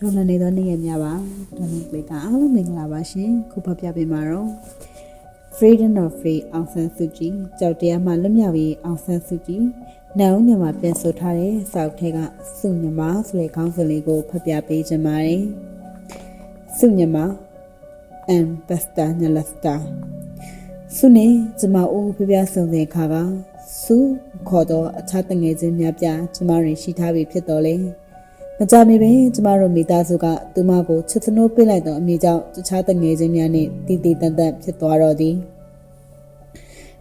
ဒေါ်လာနေသောနေ့ရက်များပါဒေါ်လာကလေးကအားလုံးမင်္ဂလာပါရှင်ခုဖတ်ပြပေးမှာတော့ Freedom of Free အောင်ဆန်းစုကြည်ကြောက်တရားမှလွတ်မြောက်ရေးအောင်ဆန်းစုကြည်နောင်ညမှာပြန်ဆိုထားတဲ့စောက်ထဲကစုညမဆိုတဲ့ခေါင်းစဉ်လေးကိုဖတ်ပြပေးခြင်းပါတယ်စုညမ and Basta Nalasta စုနေကျမအိုးပြပြဆုံတဲ့ခါကစုခေါ်တော့အခြားတငယ်ချင်းများပြကျမတွေရှိထားပြီဖြစ်တော်လဲ မကြမီပင်ကျမတို့မိသားစုကသူမကိုချစ်စနိုးပေးလိုက်တော့အမိကြောင့်တခြားတငယ်ချင်းများနဲ့တည်တည်တန်တန်ဖြစ်သွားတော့သည်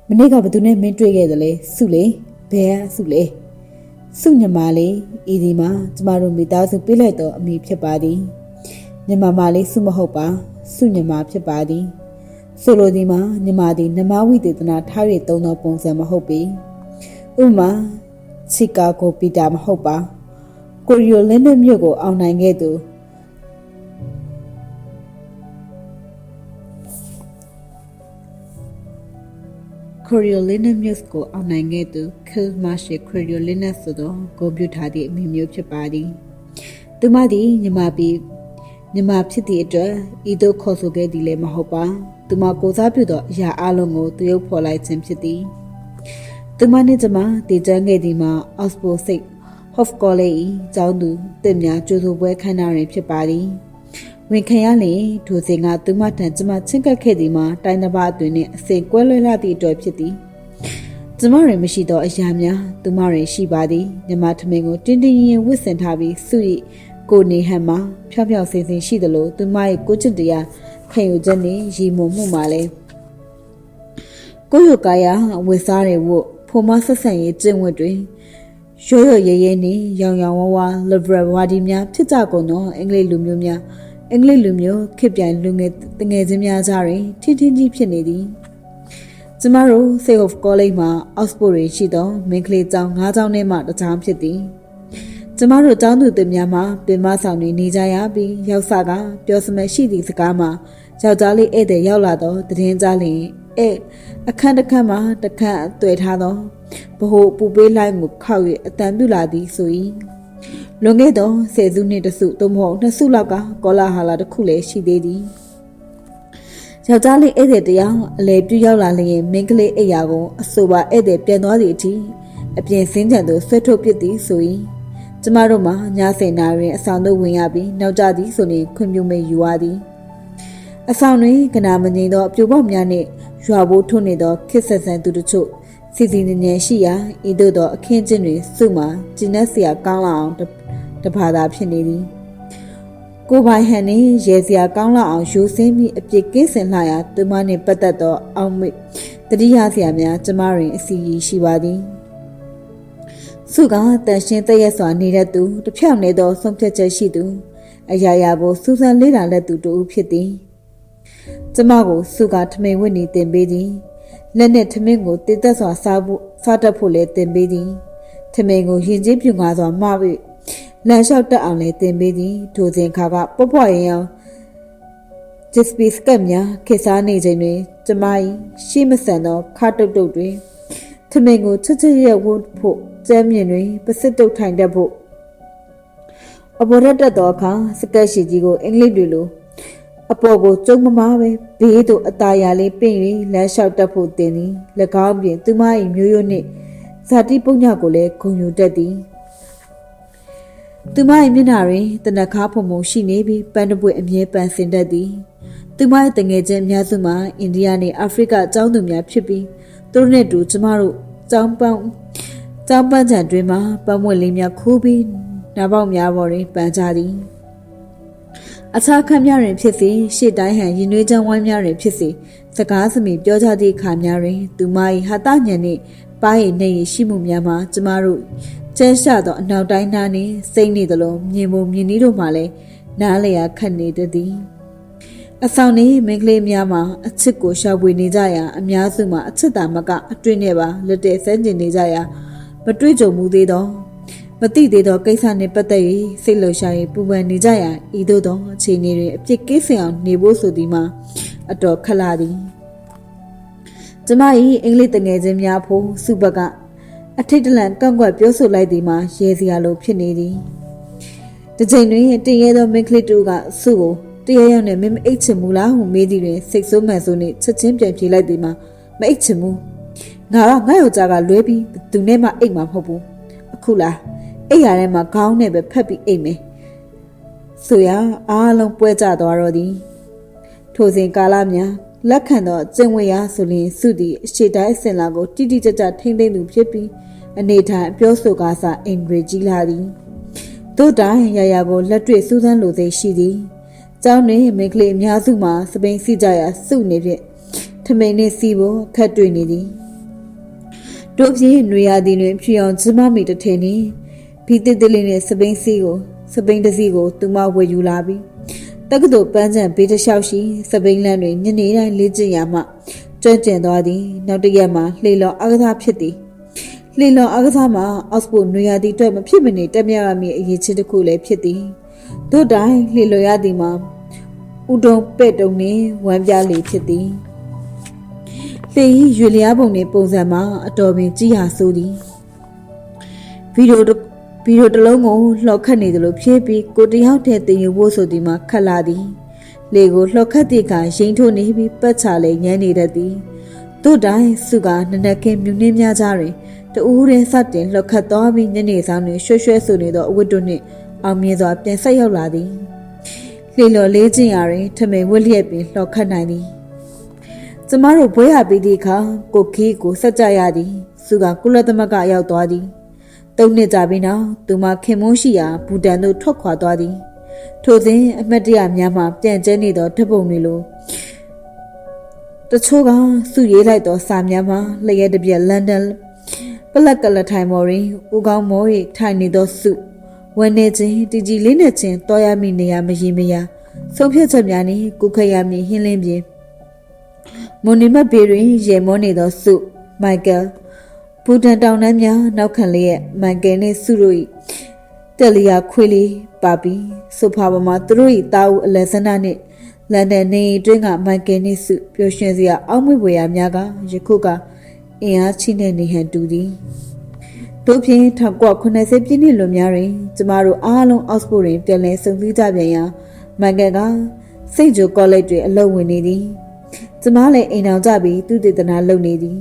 မနေ့ကဘသူနဲ့မင်းတွေ့ခဲ့တယ်လေစုလေဘယ်ကစုလေစုညမလေးဤဒီမှာကျမတို့မိသားစုပေးလိုက်တော့အမိဖြစ်ပါသည်ညမမလေးစုမဟုတ်ပါစုညမဖြစ်ပါသည်ဆိုလိုဒီမှာညီမသည်နမဝိတေသနာထား၍သုံးသောပုံစံမဟုတ်ပေဥပမာချီကာဂိုပီတာမဟုတ်ပါ ကိုရီယိုလင်းတဲ့မြို့ကိုအောင်နိုင်ခဲ့သူကိုရီယိုလင်းတဲ့မြို့ကိုအောင်နိုင်ခဲ့သူခီလ်မာရှီကိုရီယိုလင်းတဲ့ဆိုသောကွန်ပျူတာသည့်အမည်မျိုးဖြစ်ပါသည်သူမသည်ညီမပြီးညီမဖြစ်သည့်အတွက်ဤသို့ခေါ်ဆိုခဲ့သည်လည်းမဟုတ်ပါသူမကိုစားပြုသောအရာအလုံးကိုသူရုပ်ဖော်လိုက်ခြင်းဖြစ်သည်သူမနှင့်ကျမတည်တန်းခဲ့သည်မှာ Oxford State Hof College ၏ကျောင်းသူတင်များကျိုးဆိုပွဲခန်းနာတွင်ဖြစ်ပါသည်ဝင်ခံရလျင်ထိုစဉ်ကသူမထံကျမချင်းကပ်ခဲ့သည်မှာတိုင်းတစ်ပါးအတွင်နှင့်အစဉ်ကွဲလွဲလာသည့်အတွက်ဖြစ်သည်ကျမတွင်မရှိသောအရာများသူမတွင်ရှိပါသည်ညီမထမင်းကိုတင်းတင်းရင်ရင်ဝစ်ဆင်ထားပြီးစု၏ကိုနေဟန်မှာဖြောင်ဖြောင်စင်စင်ရှိသလိုသူမ၏ကိုချစ်တရားခံယူချက်နှင့်ရည်မုံမှုမှာလည်းကိုယ့်ရကာယဝေစားတွေဝတ်ဖိုမဆက်ဆံရေးကျင့်ဝတ်တွင် ရိုးရိုးရဲရဲနှင့်ရောင်ရောင်ဝါးဝါ liberal ဝါဒီများဖြစ်ကြကုန်သောအင်္ဂလိပ်လူမျိုးများအင်္ဂလိပ်လူမျိုးခေတ်ပြိုင်လူငယ်တငယ်ချင်းများကြားတွင်ထင်းထင်းကြီးဖြစ်နေသည်ကျမတို့ State of College မှာ Oxford တွင်ရှိသောမင်းကလေးကျောင်း၅ကျောင်းထဲမှတစ်ကျောင်းဖြစ်သည်ကျမတို့တောင်းသူတွေများမှာပင်မဆောင်နေနေကြရပြီးရောက်စားကပြောစမဲ့ရှိသည့်စကားမှာယောက်ျားလေးဧည့်သည်ရောက်လာတော့တည်င်းကြလင်အဲအခန်းတစ်ခန်းမှာတစ်ခန်းတွေ့ထားသော ဘဟုပူပေးလိုက်ကိုခောက်၍အတန်ပြုလာသည်ဆို၏လွန်ခဲ့သောဆယ်စုနှစ်တစုသို့မဟုတ်နှစ်စုလောက်ကကောလာဟာလာတစ်ခုလည်းရှိသေးသည်ယောက်ျားလေးဧည့်သည်တယောက်အလဲပြုရောက်လာလျင်မိန်းကလေးအိယာကိုအဆိုပါဧည့်သည်ပြန်သွားသည့်အထိအပြင်စင်းချံသို့ဆွဲထုတ်ပစ်သည်ဆို၏ကျမတို့မှာညစင်နာတွင်အဆောင်သို့ဝင်ရပြီးနောက်ကျသည်ဆိုနေခွင့်ပြုမိယူရသည်အဆောင်တွင်ကနာမငိန်သောအပြိုပေါက်များနှင့်ရွာဘိုးထွန်းနေသောခစ်ဆက်ဆန်သူတို့ချို့ စီစီနေနေရှိရာဤသို့သောအခင်းကျင်းတွင်စုမှကျင်းတဲ့ဆရာကောင်းလာအောင်တဘာသာဖြစ်နေသည်ကိုပိုင်ဟန်နှင့်ရေစရာကောင်းလာအောင်ယူဆင်းပြီးအပြစ်ကင်းစင်လှရာသူမနှင့်ပတ်သက်သောအောင်မိတ်တတိယဆရာများကျမတွင်အစီအီရှိပါသည်စုကတန်ရှင်းတည့်ရစွာနေတဲ့သူတစ်ဖြောက်နေသောဆုံးဖြတ်ချက်ရှိသူအရာရာကိုစူးစမ်းလေ့လာလက်သူတူဖြစ်သည်ကျမကိုစုကထမိန်ဝတ်နေတင်ပေးသည် လက်နဲ့ထမင်းကိုတည်သက်စွာစားဖို့စားတတ်ဖို့လည်းတင်ပေးသည်ထမင်းကိုရင်ချင်းပြူငါစွာမှားပြီးလမ်းလျှောက်တက်အောင်လည်းတင်ပေးသည်ထိုစဉ်ခါကပွပွရင်အောင်ဂျစ်ပီစကတ်များခေစားနေချိန်တွင်ကျမ၏ရှိမဆန်သောခါတုတ်တုတ်တွင်ထမင်းကိုချစ်ချစ်ရဲ့ဝတ်ဖို့ကျမ်းမြင်တွင်ပစစ်တုတ်ထိုင်တတ်ဖို့အပေါ်ရက်တက်သောအခါစကတ်ရှိကြီးကိုအင်္ဂလိပ်တွေလို အပေါ်ကိုကျုံမမားပဲဘေးသို့အตาရလေးပင့်၍လမ်းလျှောက်တက်ဖို့တင်သည်၎င်းပြင်သူမ၏မျိုးရိုးနှင့်ဇာတိပုညကိုလည်းဂုံယူတတ်သည်သူမ၏မျက်နှာတွင်တနခါဖုံဖုံရှိနေပြီးပန်းတပွေအမြဲပန်းစင်တတ်သည်သူမ၏တငယ်ချင်းအများစုမှာအိန္ဒိယနှင့်အာဖရိကအကြောင်းသူများဖြစ်ပြီးသူတို့နှင့်တူကျမတို့ကျောင်းပန်းကျောင်းပန်းချံတွင်မှပန်းမွေလေးများခိုးပြီးနားပေါက်များပေါ်တွင်ပန်းကြသည် အခြားခန့်များတွင်ဖြစ်စေရှေ့တိုင်းဟန်ရင်နွေးချမ်းဝိုင်းများတွင်ဖြစ်စေစကားစမိပြောကြသည့်အခါများတွင်သူမ၏ဟာတညံနှင့်ပါးရည်နှင့်ရည်ရှိမှုများမှာကျမတို့ကျဲရှသောအနောက်တိုင်းသားနှင့်စိတ်နေသလိုမြင်မှုမြင်နည်းတို့မှလည်းနားလျာခတ်နေတသည်အဆောင်နေမင်းကလေးများမှာအချစ်ကိုရှာဖွေနေကြရာအများစုမှာအချစ်တာမကအတွင်းနဲ့ပါလက်တဲ့ဆန်းကျင်နေကြရာမတွေ့ကြုံမှုသေးသော မသိသေးသောကိစ္စနှင့်ပတ်သက်၍စိတ်လှုပ်ရှား၍ပူပန်နေကြရာဤသို့သောအခြေအနေတွင်အပြစ်ကင်းစင်အောင်နေဖို့ဆိုသည်မှာအတော်ခက်လာသည်ကျမ၏အင်္ဂလိပ်တငယ်ချင်းများဖို့စုဘကအထိတ်တလန့်ကန့်ကွက်ပြောဆိုလိုက်သည်မှာရဲစရာလိုဖြစ်နေသည်တစ်ချိန်တွင်တင်ရဲသောမင်းကလေးတို့ကစုကိုတရရောက်နဲ့မင်းမအိတ်ချင်ဘူးလားဟုမေးသည်တွင်စိတ်ဆိုးမှန်ဆိုးနှင့်ချက်ချင်းပြန်ပြေးလိုက်သည်မှာမအိတ်ချင်ဘူးငါကငါ့ယောက်ျားကလွဲပြီးသူနဲ့မှအိတ်မှာမဟုတ်ဘူးအခုလား အိတ်ရထဲမှာခေါင်းနဲ့ပဲဖက်ပြီးအိတ်မယ်ဆိုရအားလုံးပွဲကြသွားတော့သည်ထိုစဉ်ကာလများလက်ခံသောကျင့်ဝတ်ရာဆိုလျင်စုသည်အရှိတိုင်းအစင်လာကိုတိတိကျကျထိမ့်သိမ့်သူဖြစ်ပြီးအနေထိုင်ပြောဆိုကားစားအင်ဂရီကြီးလာသည်တို့တိုင်းရရကိုလက်တွေ့စူးစမ်းလိုသိရှိသည်ကျောင်းတွင်မိန်းကလေးအများစုမှာစပိန်စီကြရာစုနေဖြင့်ထမိန်နှင့်စီဖို့ခက်တွေ့နေသည်တို့ဖြင့်ຫນွေရသည်တွင်ဖြူအောင်ကျမမိတစ်ထည်နှင့် ဘီတစ်တစ်လေးနှင့်စပိန်စီကိုစပိန်တစ်စီကိုသူမဝယ်ယူလာပြီးတက္ကသိုလ်ပန်းချံဘေးတစ်လျှောက်ရှိစပိန်လန်းတွင်ညနေတိုင်းလေ့ကျင့်ရမှကျွမ်းကျင်သွားသည်နောက်တစ်ရက်မှာလှေလော်အကစားဖြစ်သည်လှေလော်အကစားမှာအော့စ်ပို့နွေရာသီအတွက်မဖြစ်မနေတက်မြရမည့်အရေးချင်းတစ်ခုလည်းဖြစ်သည်တို့တိုင်းလှေလော်ရသည်မှာဥတုံပဲ့တုံနှင့်ဝမ်းပြားလေဖြစ်သည်လှေဤရွေလျားပုံနှင့်ပုံစံမှာအတော်ပင်ကြည်ဟာဆိုသည်ဗီဒီယို တစ်ဗီဒီယိုတစ်လုံးကိုလှော်ခတ်နေသလိုဖြည့်ပြီးကိုတယောက်တည်းတင်ယူဖို့ဆိုဒီမှာခတ်လာသည်လေကိုလှော်ခတ်တဲ့အခါရင်ထိုးနေပြီးပတ်ချလေညမ်းနေတတ်သည်တို့တိုင်းစုကနနက်ခင်းမြူနှင်းများကြတွင်တူးရင်စတင်လှော်ခတ်သွားပြီးညနေဆောင်တွင်ရွှဲရွှဲဆူနေသောအဝတ်တို့နှင့်အောင်မြင်စွာပြန်ဆက်ရောက်လာသည်လေလော်လေးချင်းရာတွင်ထမိန်ဝက်လျက်ပင်လှော်ခတ်နိုင်သည်ကျမတို့ဘွဲရပြီးသည့်အခါကိုခီးကိုဆက်ကြရသည် စုကကုလသမဂ္ဂရောက်သွားသည် သုံးနှစ်ကြာပြီးနောက်သူမခင်မုန်းရှိရာဘူတန်သို့ထွက်ခွာသွားသည်ထိုစဉ်အမတ်တရများမှပြန်ကျဲနေသောဓပုံတွေလိုတချို့ကစုရေးလိုက်သောစာများမှာလျက်တစ်ပြက်လန်ဒန်ပလက်ကလထိုင်မော်ရင်ဦးကောင်းမော်၏ထိုင်နေသောစုဝန်းနေခြင်းတည်ကြည်လေးနဲ့ခြင်းတော်ရမည့်နေရာမရင်မရဆုံးဖြတ်ချက်များနှင့်ကုခရမည့်ဟင်းလင်းပြင်မွန်နီမတ်ဘေးတွင်ရေမောနေသောစုမိုက်ကယ် ဘူတန်တောင်တန်းများနောက်ခံလျက်မိုက်ကယ်နှင့်စုတို့၏တယ်လီယာခွေးလေးပါပြီးဆိုဖာပေါ်မှာသူတို့၏တာဦးအလက်ဇန္ဒာနှင့်လန်ဒန်နေအတွင်းကမိုက်ကယ်နှင့်စုပျော်ရွှင်စရာအောက်မေ့ဖွယ်ရာများကယခုကအင်အားချိနဲ့နေဟန်တူသည်တို့ဖြင့်1980ပြည့်နှစ်လွန်များတွင်ကျမတို့အားလုံးအော့စ်ဖို့တွင်ပြန်လည်ဆုံစည်းကြပြန်ရာမိုက်ကယ်ကစိတ်ဂျိုကောလိပ်တွင်အလုပ်ဝင်နေသည်ကျမလည်းအိမ်အောင်ကြပြီးသူတည်တနာလုပ်နေသည်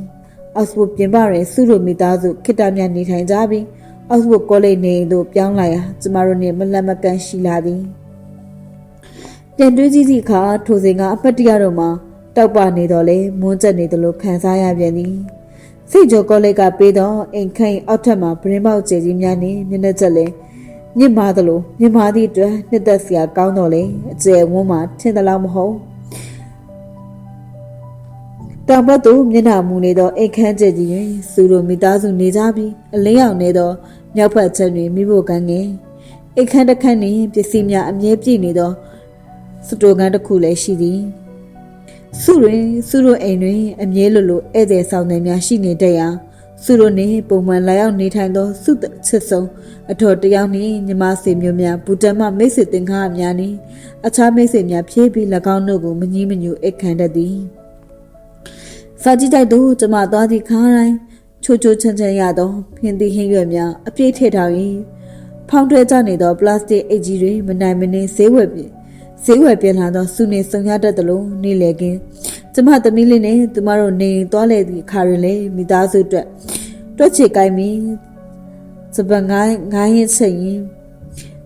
အော့စ်ဖို့ပြင်ပတွင်စုတို့မိသားစုခိတ္တမြနေထိုင်ကြပြီးအောက်စ်ဖို့ကောလိပ်နေသို့ပြောင်းလာရာကျမတို့နှင့်မလတ်မကန်ရှိလာသည်ပြန်တွေးကြည့်သည့်အခါထိုစဉ်ကအပတ်တရတို့မှာတောက်ပနေတော့လေမွန်းကျက်နေသလိုခံစားရပြန်သည်စိတ်ကြောကောလိပ်ကပေးသောအိမ်ခိုင်အောက်ထပ်မှာပရင်ပေါက်ကျဲကြီးများနှင့်မျက်နှာချက်လဲမြင့်မာသလိုမြင့်မာသည့်အတွက်နှစ်သက်စရာကောင်းတော့လေအကျယ်ဝန်းမှာထင်သလောက်မဟုတ် တောင်ဘက်သို့မျက်နှာမူနေသောအိမ်ခမ်းကျက်ကြီးတွင်စူလိုမိသားစုနေကြပြီးအလင်းရောင်နေသောမြောက်ဘက်ချက်တွင်မိဖို့ကန်းငယ်အိမ်ခမ်းတစ်ခန့်နှင့်ပစ္စည်းများအမြဲပြည့်နေသောစတိုကန်တစ်ခုလည်းရှိသည်စုတွင်စုတို့အိမ်တွင် အမြဲလိုလိုဧည့်သည်ဆောင်တွေများရှိနေတတ်ရာစုတို့နှင့်ပုံမှန်လာရောက်နေထိုင်သောစုချစ်ဆုံးအထော်တယောက်နှင့်ညီမစေမျိုးများဘူတမမိတ်ဆွေတင်ကားများနှင့်အခြားမိတ်ဆွေများဖြည့်ပြီး၎င်းတို့ကိုမငြီးမညူအိတ်ခံတတ်သည် စာကြည့်တိုက်သို့ကျမသွားသည့်ခါတိုင်းချိုချိုချမ်းချမ်းရသောဖင်သည့်ဟင်းရွက်များအပြည့်ထည့်ထား၍ဖောင်းတွဲကျနေသောပလတ်စတစ်အိတ်ကြီးတွေမနိုင်မနှင်းဈေးဝယ်ပြီးဈေးဝယ်ပြန်လာသောစုနေစုံရတတ်သလိုနေလေကင်းကျမသမီးလေးနဲ့ကျမတို့နေသွားလေသည့်အခါတွင်လေမိသားစုအတွက်တွက်ချေကိုင်းပြီးစပန်ငိုင်းငိုင်းရင်ချက်ရင်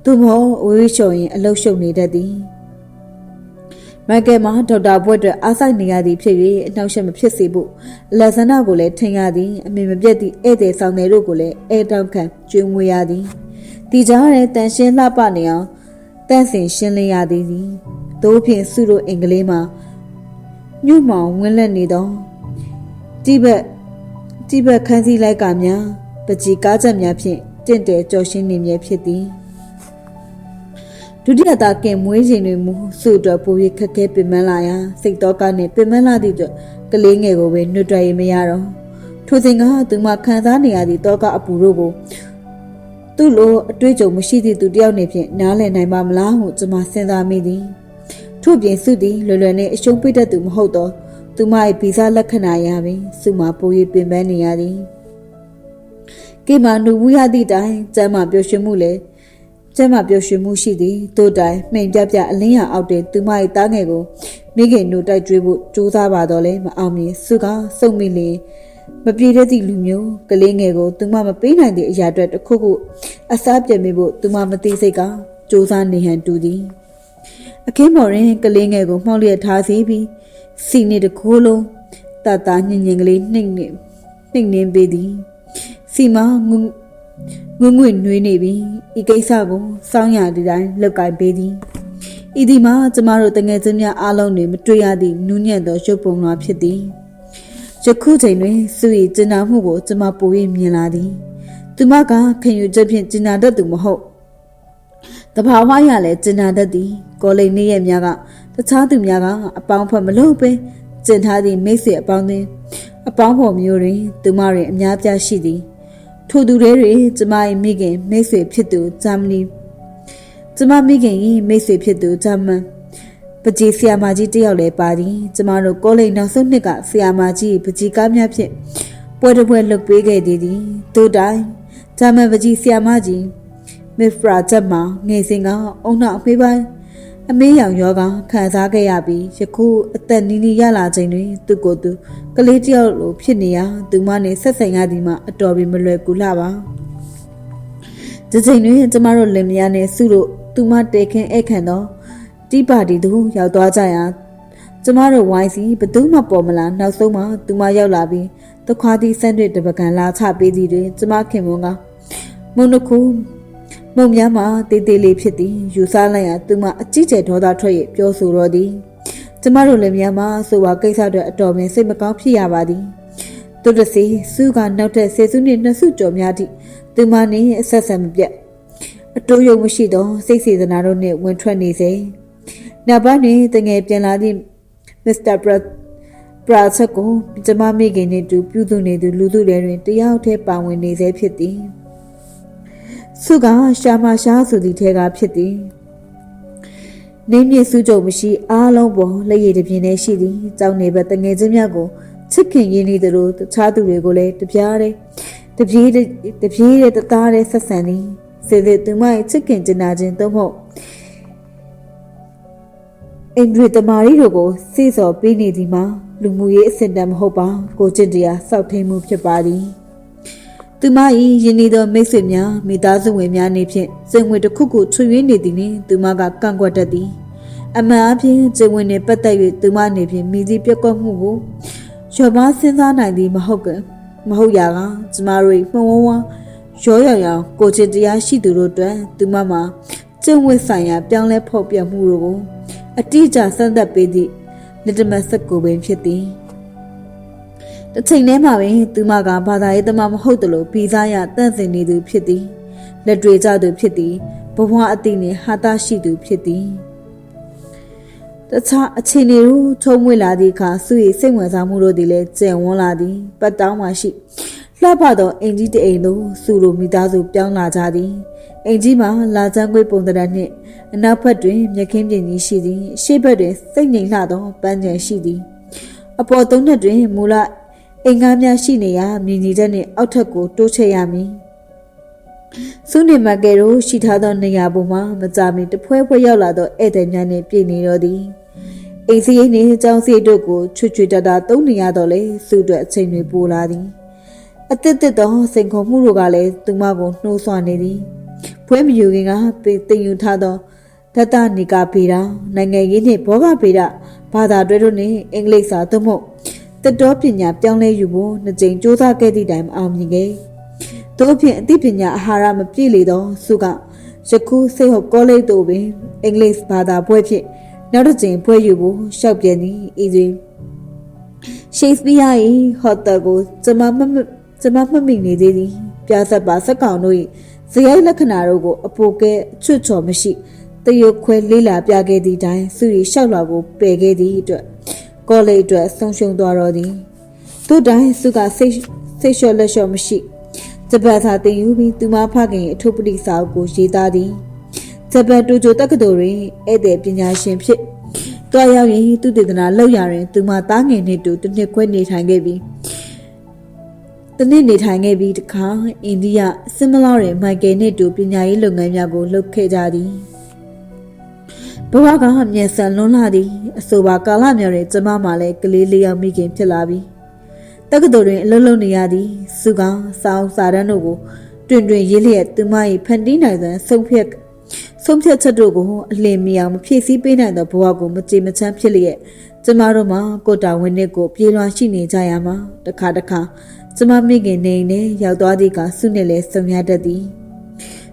သူမဟုတ်ဝေးရှုံရင်အလုရှုံနေတတ်သည် မိုက်ကယ်မှာဒေါက်တာဘွက်အတွက်အားဆိုင်နေရသည်ဖြစ်၍အနှောက်အယှက်မဖြစ်စေဖို့အလက်ဆန္ဒကိုလည်းထင်ရသည်အမေမပြတ်သည့်ဧည့်သည်ဆောင်တွေတို့ကိုလည်းအဲတောက်ခံကျွေးမွေးရသည်ဒီကြားရဲတန်ရှင်းလှပနေအောင်တန့်စင်ရှင်းလင်းရသည်သည်သို့ဖြင့်စုတို့အင်္ဂလိပ်မှာညှို့မောင်ဝင်းလက်နေသောတိဘက်တိဘက်ခန်းစည်းလိုက်ကများပကြီးကားချက်များဖြင့်တင့်တယ်ကြော်ရှင်းနေမြဲဖြစ်သည် ဒုတိယသားကင်မွေးချိန်တွင်မူစုအတွက်ပို၍ခက်ခဲပင်ပန်းလာရာစိတ်တော့ကနှင့်ပင်ပန်းလာသည့်အတွက်ကလေးငယ်ကိုပဲနှွတ်တွေ့ရမရတော့ထိုစဉ်ကသူမခံစားနေရသည့်တောကအပူတို့ကိုသူ့လိုအတွေ့အကြုံမရှိသည့်သူတယောက်နေဖြင့်နားလည်နိုင်ပါမလားဟုကျွန်မစဉ်းစားမိသည်ထို့ပြင်စုသည်လွယ်လွယ်နဲ့အရှုံးပိတ်တတ်သူမဟုတ်တော့သူမ၏ဗီဇလက္ခဏာရပင်စုမပို၍ပင်ပန်းနေရသည်ကိမာနုဝရသည့်တိုင်ကျမ်းမာပျော်ရွှင်မှုလည်း ကျမ်းမာပျော်ရွှင်မှုရှိသည်တို့တိုင်မှိန်ပြပြအလင်းရအောက်တွင်သူမ၏တားငယ်ကိုမိခင်တို့တိုက်ကျွေးဖို့ကြိုးစားပါတော့လဲမအောင်မြင်စုကစုံမိလျင်မပြေတဲ့သည့်လူမျိုးကလေးငယ်ကိုသူမမပေးနိုင်သည့်အရာအတွက်တစ်ခုခုအစားပြတ်မိဖို့သူမမသိစိတ်ကကြိုးစားနေဟန်တူသည်အခင်းမော်ရင်ကလေးငယ်ကိုမှောက်လျက်ထားစီပြီးစီနေတကိုးလုံးတတ်တာညင်ညင်ကလေးနှိမ့်နေနှိမ့်နေပေသည်စီမငုံ ငွငွေ့နွေးနေပြီဤကိစ္စကိုစောင်းရဒီတိုင်းလောက်ကင်ပေးသည်ဤဒီမှာကျမတို့တငယ်ချင်းများအားလုံးတွင်မတွေ့ရသည့်နူးညံ့သောရုပ်ပုံလွှာဖြစ်သည်ယခုချိန်တွင်စု၏ကျင်နာမှုကိုကျမပို၍မြင်လာသည်သူမကခင်ယူချက်ဖြင့်ကျင်နာတတ်သူမဟုတ်တဘာဝရလည်းကျင်နာတတ်သည်ကောလိပ်နေ့ရက်များကတခြားသူများကအပေါင်းဖက်မလို့ပဲကျင်ထားသည့်မိတ်ဆွေအပေါင်းသည်အပေါင်းဖော်မျိုးတွင်သူမတွင်အများပြားရှိသည် ထိုသူတွေတွင်ကျမ၏မိခင်မိတ်ဆွေဖြစ်သူဂျာမနီကျမမိခင်၏မိတ်ဆွေဖြစ်သူဂျာမန်ပကြီးဆီယာမကြီးတယောက်လည်းပါသည်ကျမတို့ကောလိပ်နောက်ဆုံးနှစ်ကဆီယာမကြီးပကြီးကားများဖြင့်ပွဲတစ်ပွဲလှုပ်ပေးခဲ့သည်သည်တို့တိုင်ဂျာမန်ပကြီးဆီယာမကြီးမစ်ဖရာချက်မှာငယ်စဉ်ကအုံနောက်အဖေးပိုင်း အမေးရောင်ယောဂခံစားခဲ့ရပြီးယခုအသက်နီးနီးရလာချိန်တွင် သူ့ကိုယ်သူကလေးတယောက်လိုဖြစ်နေရာသူမနဲ့ဆက်ဆံရသည်မှာအတော်ပင်မလွယ်ကူလှပါဒီချိန်တွင်ကျမတို့လင်မယားနဲ့စုတို့သူမတေခင်ဧခံသောတီးပါတီသို့ရောက်သွားကြရာကျမတို့ဝိုင်းစီဘသူမှပေါ်မလာနောက်ဆုံးမှသူမရောက်လာပြီးတခွားသည့်ဆန့်တွေတပကံလာချပေးသည်တွင်ကျမခင်မွန်းကမုန်တစ်ခု မုံများမှာတေးသေးလေးဖြစ်သည်ယူဆလိုက်ရာသူမအကြီးကျယ်ဒေါသထွက်၍ပြောဆိုတော့သည်ကျမတို့လည်းများမှာဆိုပါကိစ္စတွေအတော်ပင်စိတ်မကောင်းဖြစ်ရပါသည်သူတစီစုကနောက်ထပ်ဆယ်စုနှစ်နှစ်စုကျော်များသည့်သူမနှင့်အဆက်ဆက်မပြတ်အတိုးယုံမရှိသောစိတ်စေတနာတို့နှင့်ဝင်ထွက်နေစေနောက်ပိုင်းတွင်တငယ်ပြန်လာသည့်မစ္စတာဘရတ်ပရာချက်ကိုကျမမိခင်နှင့်တူပြုစုနေသူလူသူတွေတွင်တယောက်တည်းပါဝင်နေစေဖြစ်သည် စုကရှာမရှားဆိုသည့်ထဲကဖြစ်သည်နေမြေစုကြုံမရှိအားလုံးပေါ်လက်ရည်တစ်ပြင်းနဲ့ရှိသည်ကြောင်းနေဘက်တငယ်ချင်းများကိုချစ်ခင်ရင်းနှီးသလိုတခြားသူတွေကိုလည်းတပြားတည်းတပြေးတပြေးတဲ့တသားတဲ့ဆက်ဆံသည်စေစေသူမရဲ့ချစ်ခင်ကျင်နာခြင်းသို့မဟုတ်အင်ဒရီတမာရီတို့ကိုစေစော်ပေးနေသည်မှာလူမှုရေးအဆင့်တန်းမဟုတ်ပါကိုကျင့်တရားစောက်ထိန်မှုဖြစ်ပါသည် သူမ၏ယင်းနေသောမိတ်ဆွေများမိသားစုဝင်များနေဖြင့်စင်ဝင်တစ်ခုခုချွေ၍နေသည်နှင့်သူမကကန့်ကွက်တတ်သည်အမှန်အပြင်ကျင်ဝင်နှင့်ပတ်သက်၍သူမနေဖြင့်မိသည့်ပြက်ကွက်မှုကိုရော်ပါစဉ်းစားနိုင်သည်မဟုတ်ကမဟုတ်ရာကကျမတို့၏မှုံဝဝရောရောင်ရောင်ကိုချင်တရားရှိသူတို့အတွက်သူမမှာကျင့်ဝတ်ဆိုင်ရာပြောင်းလဲဖောက်ပြန်မှုတို့ကိုအတိအကျစမ်းသပ်ပေးသည့်လက်တမတ်ဆက်ကိုပင်ဖြစ်သည် တစ်ချိန်တည်းမှာပင်သူမကဘာသာရေးသမားမဟုတ်သလိုပြီးစားရတန့်စင်နေသူဖြစ်သည်လက်တွေကြသူဖြစ်သည်ဘဝအသိနှင့်ဟာတာရှိသူဖြစ်သည်တခြားအခြေအနေတို့ထုံးမွေလာသည့်အခါသူ၏စိတ်ဝင်စားမှုတို့သည်လည်းကျန်ဝန်းလာသည်ပတ်တောင်းမှရှိလှပသောအင်ကြီးတအိမ်သို့စုလိုမိသားစုပြောင်းလာကြသည်အင်ကြီးမှာလာချမ်းကွေးပုံသဏ္ဍာန်နှင့်အနောက်ဘက်တွင်မြခင်းပြင်ကြီးရှိသည်ရှေ့ဘက်တွင်စိတ်ငြိမ်လှသောပန်းချံရှိသည်အပေါ်သုံးနှစ်တွင်မူလ အိမ်ကားများရှိနေရာမြင်ကြီးချက်နှင့်အောက်ထပ်ကိုတိုးချဲ့ရမည်စုနေမကယ်တို့ရှိထားသောနေရာပေါ်မှာမကြမီတဖွဲဖွဲရောက်လာသောဧည့်သည်များနှင့်ပြည်နေတော်သည်အိမ်စီရိတ်နှင့်ကျောင်းစီတို့ကိုချွတ်ချွတ်တတာသုံးနေရတော့လေစုအတွက်အချိန်တွေပိုလာသည်အသစ်သစ်သောစိန်ခေါ်မှုတို့ကလည်းသူမကိုနှိုးဆွနေသည်ဖွဲမယူခင်ကတင်ယူထားသောဒတနိကာဗေဒနိုင်ငံရေးနှင့်ဘောဂဗေဒဘာသာတွဲတို့နှင့်အင်္ဂလိပ်စာသို့မဟုတ် တတော်ပညာပြောင်းလဲယူဖို့နှစ်ကြိမ်စူးစမ်းခဲ့သည့်တိုင်မအောင်မြင်ခဲ့။သို့အဖြစ်အသိပညာအာဟာရမပြည့်လေသောစုကယခုစိတ်ဟုတ်ကောလိပ်သို့ပင်အင်္ဂလိပ်ဘာသာဘွဲ့ဖြင့်နောက်တစ်ကြိမ်ဘွဲ့ယူဖို့ရှောက်ပြန်သည်ဤတွင်ရှေ့စပီးယား၏ဟော့တယ်ကိုကျွန်မမကျွန်မမမိနေသေးသည်ပြဆက်ပါစက်ကောင်တို့၏ဇယိုက်လက္ခဏာတို့ကိုအပိုကဲချွတ်ချော်မရှိတရုတ်ခွဲလေးလာပြခဲ့သည့်တိုင်စုရီလျှောက်လာကိုပယ်ခဲ့သည့်အတွက် ကောလိပ်အတွက်ဆုံးရှုံးသွားတော့သည်သူ့တိုင်းစုကစိတ်စိတ်လျှော့လက်လျှော့မရှိဂျပန်စာသင်ယူပြီးသူမဖခင်အထုပ်ပတိစာအုပ်ကိုရေးသားသည်ဂျပန်တူဂျိုတက္ကသိုလ်တွင်ဧည့်သည်ပညာရှင်ဖြစ်တွားရောက်ရင်သူတည်တနာလောက်ရရင်သူမသားငယ်နှင့်တူတစ်နှစ်ခွဲနေထိုင်ခဲ့ပြီးတတနစ်နေထိုင်ခဲ့ပြီးတခါအိန္ဒိယစင်မလာရဲ့မိုက်ကယ်နဲ့တူပညာရေးလုပ်ငန်းများကိုလုပ်ခဲ့ကြသည် ဘဝကမြန်ဆန်လွန်းလာသည်အဆိုပါကာလများတွင်ကျမမှလည်းကလေးလေးယောက်မိခင်ဖြစ်လာပြီတက္ကသိုလ်တွင်အလုပ်လုပ်နေရသည်စုကောင်စောင်းစာတန်းတို့ကိုတွင်တွင်ရေးလျက်သူမ၏ဖန်တီးနိုင်သောဆုံးဖြတ်ဆုံးဖြတ်ချက်တို့ကိုအလင်းမီအောင်မဖြည့်ဆည်းပေးနိုင်သောဘဝကိုမကြေမချမ်းဖြစ်လျက်ကျမတို့မှာကိုတာဝင်းနဲ့ကိုပြေးလွှာရှိနေကြရမှာတခါတခါကျမမိခင်နေနဲ့ရောက်သွားသည့်ကစုနဲ့လည်းဆုံရတတ်သည်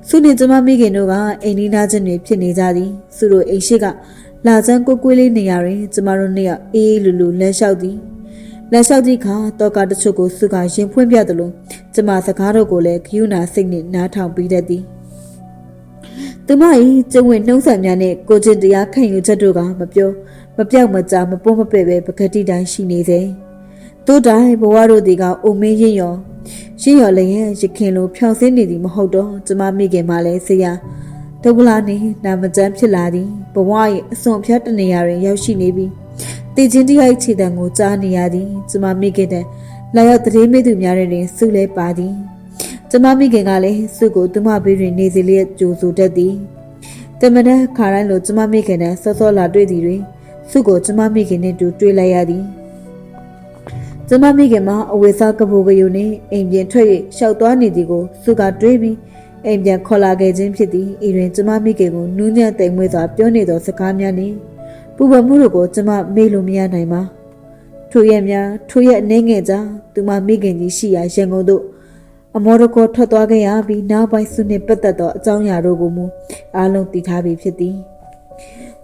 စုနဲ့ကျမမိခင်တို့ကအိမ်နီးနားချင်းတွေဖြစ်နေကြသည်စုတို့အိမ်ရှိကလာချမ်းကိုကွေးလေးနေရာတွင်ကျမတို့နှစ်ယောက်အေးအေးလူလူလမ်းလျှောက်သည်လမ်းလျှောက်သည့်အခါတော့ကတချို့ကိုစုကရင်ဖွင့်ပြသလိုကျမစကားတို့ကိုလည်းဂယုဏစိတ်နှင့်နားထောင်ပြီးတတ်သည်သူမ၏ကျုံဝင်နှုံးဆက်များနဲ့ကိုချင်းတရားခံယူချက်တို့ကမပြောမပြောက်မကြမပွန်းမပဲ့ပဲပကတိတိုင်းရှိနေစေတို့တိုင်းဘဝတို့ဒီကအိုမင်းရင်ရော ရင်ရောလည်းရခင်လိုဖြောင်းစင်းနေသည်မဟုတ်တော့ကျမမိခင်မှလည်းဆေးရဒုက္ခလာနေနာမကျန်းဖြစ်လာသည်ဘဝ၏အစွန်ဖြတ်တနေရာတွင်ရောက်ရှိနေပြီတည်ချင်းတရားခြေတံကိုကြားနေရသည်ကျမမိခင်တဲ့လာရောက်တရေမိသူများတွင်စုလဲပါသည်ကျမမိခင်ကလည်းစုကိုသူမဘေးတွင်နေစီလျက်ကြိုဆိုတတ်သည်တမန်တဲ့ခါတိုင်းလိုကျမမိခင်နဲ့စောစောလာတွေ့သည်တွင်စုကိုကျမမိခင်နဲ့တူတွေ့လိုက်ရသည် ကျမမိခင်မှာအဝေစားကပူကယူနှင့်အိမ်ပြင်ထွက်၍ရှောက်သွားနေသည်ကိုစုကတွေးပြီးအိမ်ပြန်ခေါ်လာခဲ့ခြင်းဖြစ်သည်ဤတွင်ကျမမိခင်ကိုနူးညံ့သိမ်မွေ့စွာပြောနေသောစကားများနှင့်ပူပန်မှုတို့ကိုကျမမေ့လို့မရနိုင်ပါထိုရက်များထိုရက်အနေငယ်ကြာသူမမိခင်ကြီးရှိရာရန်ကုန်သို့အမောရကိုထွက်သွားခဲ့ရပြီးနောက်ပိုင်းစုနှင့်ပတ်သက်သောအကြောင်းအရာတို့ကိုမူအားလုံးသိထားပြီးဖြစ်သည်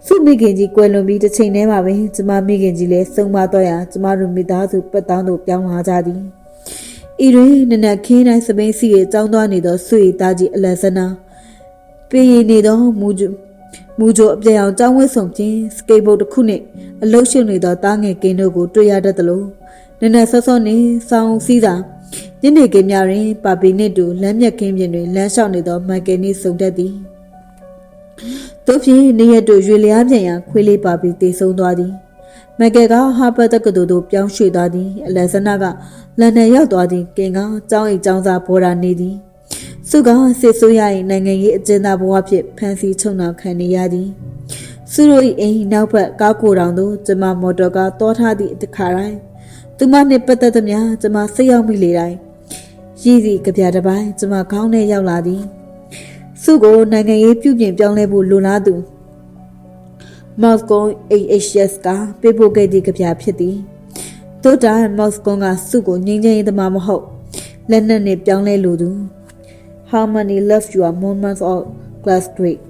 စုမိခင်ကြီးကွယ်လွန်ပြီးတစ်ချိန်တည်းမှာပဲကျမမိခင်ကြီးလည်းဆုံးမတော့ရာကျမတို့မိသားစုပတ်တောင်းတို့ပြောင်းလာကြသည်ဤတွင်နနက်ခင်းတိုင်းစပိန်စီရဲ့ကြောင်းသွားနေသောဆွေသားကြီးအလက်စနာပြည်ရည်နေသောမူဂျူမူဂျိုအပြောင်အောင်ကြောင်းဝဲဆောင်ခြင်းစကေတ်ဘုတ်တစ်ခုနှင့်အလုတ်ရှုံနေသောတားငယ်ကင်းတို့ကိုတွေ့ရတတ်သလိုနနက်စောစောနေဆောင်းစည်းစာညနေခင်းများတွင်ပါပီနှင့်တူလမ်းမြက်ခင်းပြင်တွင်လမ်းလျှောက်နေသောမိုက်ကယ်နှင့်ဆုံတတ်သည်။ တို့ဖြင့်နေရက်တို့ရွေလျားပြန်ရန်ခွေးလေးပါပီတည်ဆုံးသွားသည်။မိုက်ကယ်ကဟာဘတ်တက္ကသိုလ်သို့ပြောင်းရွှေ့သွားသည်။အလက်ဇနာကလန်ဒန်ရောက်သွားသည်။ကင်ကကျောင်းအိမ်ကျောင်းသားဘော်ဒါနေသည်။စုကစစ်ဆိုးရ၏နိုင်ငံရေးအကျဉ်းသားဘဝဖြင့်ဖမ်းဆီးချုပ်နှောင်ခံနေရသည်။စုတို့၏အိမ်နောက်ဘက်ကားကိုယ်တောင်သို့ကျမမော်တော်ကားတောထားသည့်အခါတိုင်းသူမနှင့်ပတ်သက်သမျှကျမစိတ်ရောက်မိလေတိုင်းရည်စီကြပြတစ်ပိုင်းကျမခေါင်းထဲရောက်လာသည် စုကိုနိုင်ငံရေးပြုပြင်ပြောင်းလဲဖို့လိုလားသူမော်စကို AHS ကပေးပို့ခဲ့သည့်ကြပြဖြစ်သည်တို့တိုင်မော်စကိုကစုကိုငြိမ်းချမ်းရေးသမားမဟုတ်လက်နက်နဲ့ပြောင်းလဲလိုသူ How many love your moments of class grade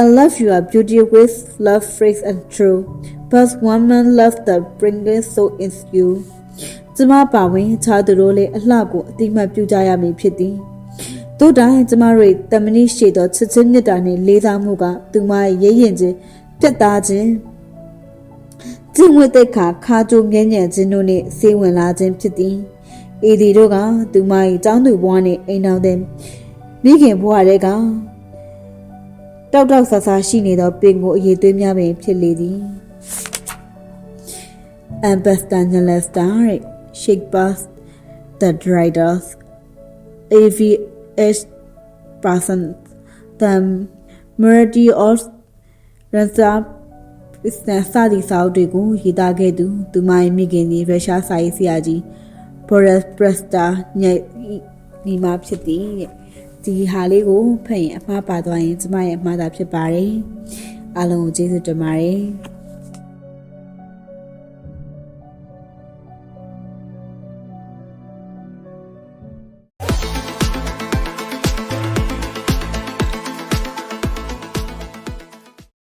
I love your beauty with love phrase and true but one man love the bringing so in you ကျမပါဝင်ခြားသူတို့လည်းအလှကိုအတိမတ်ပြုကြရမည်ဖြစ်သည် တို့တိုင်းကျမတို့တမဏိရှိသောချစ်ချင်းမြတ်တာနှင့်လေးစားမှုကသူမရဲ့ရဲရင်ခြင်းပြတ်သားခြင်းကျင့်ဝတ်တဲ့ခါခါကြိုငဲညံ့ခြင်းတို့နှင့်ဆေးဝင်လာခြင်းဖြစ်သည်အေဒီတို့ကသူမ၏ចောင်းသူဘွားနှင့်အိမ်တော်တဲ့မိခင်ဘွားတွေကတောက်တောက်ဆာဆာရှိနေသောပင်ကိုအရေးသွေးများပင်ဖြစ်လေသည် Ambassador Star Shake Bass The Riders AVH person the Murdy of Ransa business စသည့်စာအုပ်တွေကိုရေးသားခဲ့သူသူမရဲ့မိခင်ကြီးရုရှားစာရေးဆရာကြီး Boris Presta ညညီမဖြစ်သည်တဲ့ဒီဟာလေးကိုဖတ်ရင်အမှားပါသွားရင်ကျမရဲ့အမှားသာဖြစ်ပါတယ်အားလုံးကိုကျေးဇူးတင်ပါတယ်